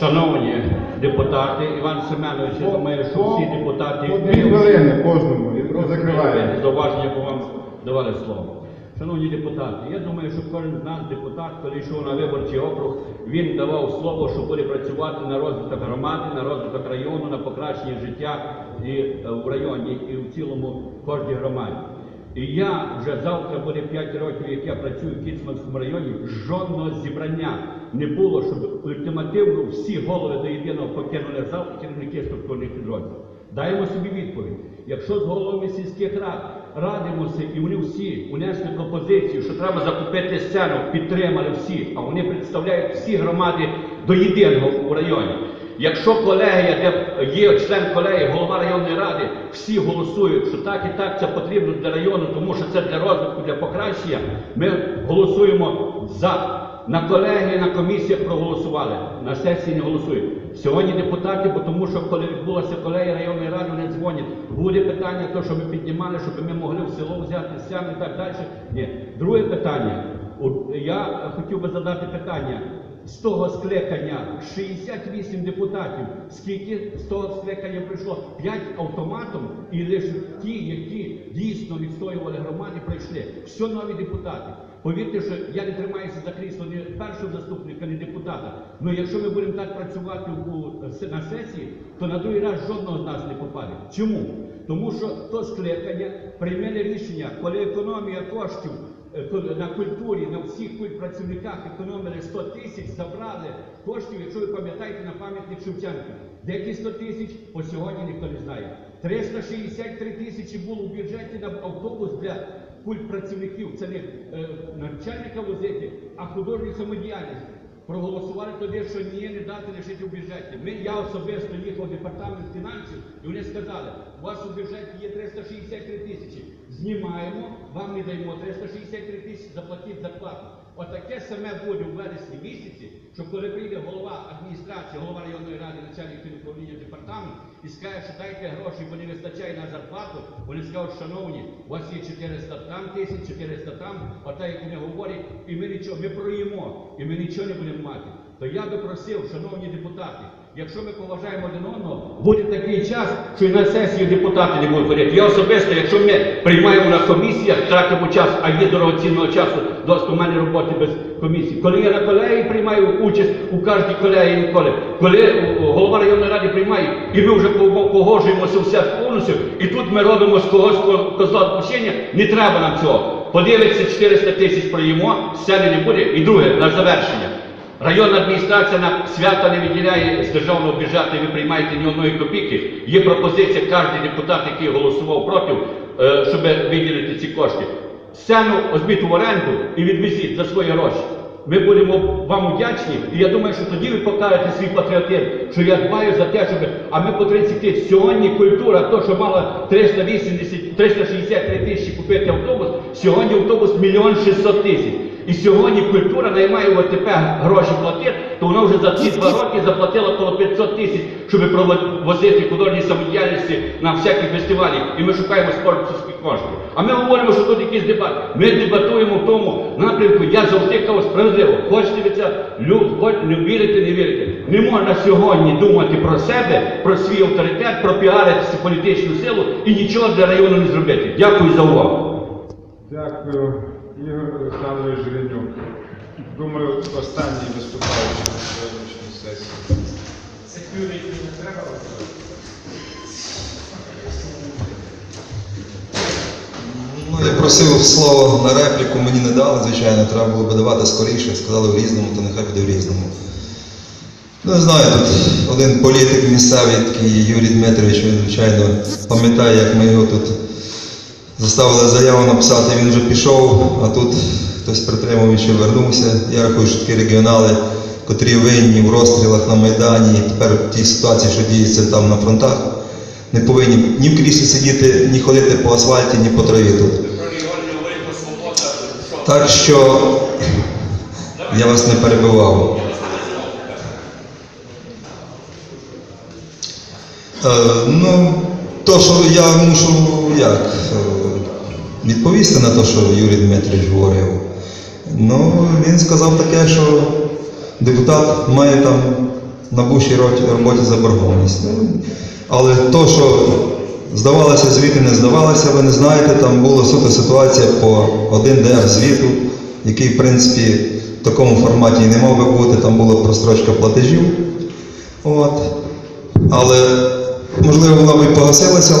Шановні депутати, Іван Семенович, я думаю, що всі депутати дві хвилини кожному закриваємо. зауваження, бо вам давали слово. Шановні депутати, я думаю, що кожен з нас депутат, коли йшов на виборчий округ, він давав слово, що буде працювати на розвиток громади, на розвиток району, на покращення життя і е, в районі, і в цілому кожній громаді. І я вже завтра буде 5 років, як я працюю в Кіцманському районі, жодного зібрання не було, щоб ультимативно всі голови до єдиного покинули зал керівники структурних підрозділів. Даємо собі відповідь. Якщо з головами сільських рад радимося, і вони всі унесли пропозицію, що треба закупити сцену, підтримали всі, а вони представляють всі громади до єдиного у районі. Якщо колегія, де є член колегії, голова районної ради, всі голосують, що так і так це потрібно для району, тому що це для розвитку, для покращення, ми голосуємо за. На колегії, на комісіях проголосували, на сесії не голосують. Сьогодні депутати, бо тому що коли відбулася колегія районної ради, вони дзвонять. Буде питання, то, що ми піднімали, щоб ми могли в село взяти сями і так далі. Ні. Друге питання. Я хотів би задати питання. З того скликання 68 депутатів. Скільки з того скликання прийшло? 5 автоматом, і лише ті, які дійсно відстоювали громади, прийшли. Все нові депутати. Повірте, що я не тримаюся за крісло ні першого заступника, ні депутата. Ну якщо ми будемо так працювати у, на сесії, то на другий раз жодного з нас не попаде. Чому? Тому що то скликання прийняли рішення, коли економія коштів ко- на культурі, на всіх культпрацівниках економили 100 тисяч, забрали коштів, якщо ви пам'ятаєте, на пам'ятник Шевченка. Деякі 100 тисяч по сьогодні ніхто не знає. 363 тисячі було в бюджеті на автобус для культпрацівників. Це не е, начальника возити, а художню самодіяльність. Проголосували тоді, що ні, не дати лишити в бюджеті. Ми, я особисто їхав в департамент фінансів, і вони сказали, у вас у бюджеті є 363 тисячі. Знімаємо, вам не даємо 363 тисячі, заплатіть зарплату. Отаке саме буде у вересні місяці, що коли прийде голова адміністрації, голова районної ради, начальник управління департаменту і скаже, що дайте гроші, бо не вистачає на зарплату, вони скажуть, шановні, у вас є 400 там тисяч, 400 там, ота, як вони говорять, і ми нічого, ми проїмо, і ми нічого не будемо мати. То я би просив, шановні депутати, якщо ми поважаємо один одного, буде такий час, що і на сесію депутати не будуть ходити. Я особисто, якщо ми приймаємо на комісіях, тратимо час, а є дорогоцінного часу, досить у мене роботи без комісії. Коли я на колегії приймаю участь у кожній колегії ніколи, коли голова районної ради приймає, і ми вже пого- погоджуємося все повністю, і тут ми робимо з когось ко- козла відпущення, не треба нам цього. Подивиться 400 тисяч проїмо, сцени не буде. І друге, на завершення. Районна адміністрація на свята не виділяє з державного бюджету, і ви приймаєте ні одної копійки. Є пропозиція, кожен депутат, який голосував проти, е, щоб виділити ці кошти. Сцену озбіть в оренду і відвезіть за свої гроші. Ми будемо вам вдячні, і я думаю, що тоді ви покажете свій патріотизм, що я дбаю за те, щоб. А ми по 30 тисяч. Сьогодні культура, то, що мала 380, 363 тисячі купити автобус, сьогодні автобус мільйон 600 тисяч. І сьогодні культура наймає в ОТП гроші платити, то вона вже за ці два роки заплатила коло 500 тисяч, щоб возити художні самодіяльності на всякі фестивалі. І ми шукаємо спортсовські кошти. А ми говоримо, що тут якийсь дебат. Ми дебатуємо в тому напрямку. Я завжди кажу справедливо. Хочете ви це лю- хоч не вірите, не вірите. Не можна сьогодні думати про себе, про свій авторитет, про піаритися політичну силу і нічого для району не зробити. Дякую за увагу. Дякую, Ігор Олександрович Жиренюк. Думаю, останній виступаючий на сьогоднішній сесії. Security не треба просив слово на репліку, мені не дали, звичайно, треба було би давати скоріше, сказали в різному, то нехай буде в різному. Ну, не знаю, тут один політик місцевий, такий Юрій Дмитрович, він, звичайно, пам'ятає, як ми його тут заставили заяву написати, він вже пішов, а тут хтось притримав і ще вернувся. Я рахую, що такі регіонали, котрі винні в розстрілах на Майдані, і тепер в тій ситуації, що діється там на фронтах, не повинні ні в кріслі сидіти, ні ходити по асфальті, ні по траві тут. Так що я вас не перебивав. Е, ну, то, що я мушу як, е, відповісти на те, що Юрій Дмитрович говорив. Ну, він сказав таке, що депутат має там набувшій роті- роботі заборгованість. Ну, але то, що здавалося звіти, не здавалося, ви не знаєте, там була суто ситуація по один ДР звіту, який, в принципі, в такому форматі і не мав би бути, там була прострочка платежів. От. Але, можливо, вона б і погасилася.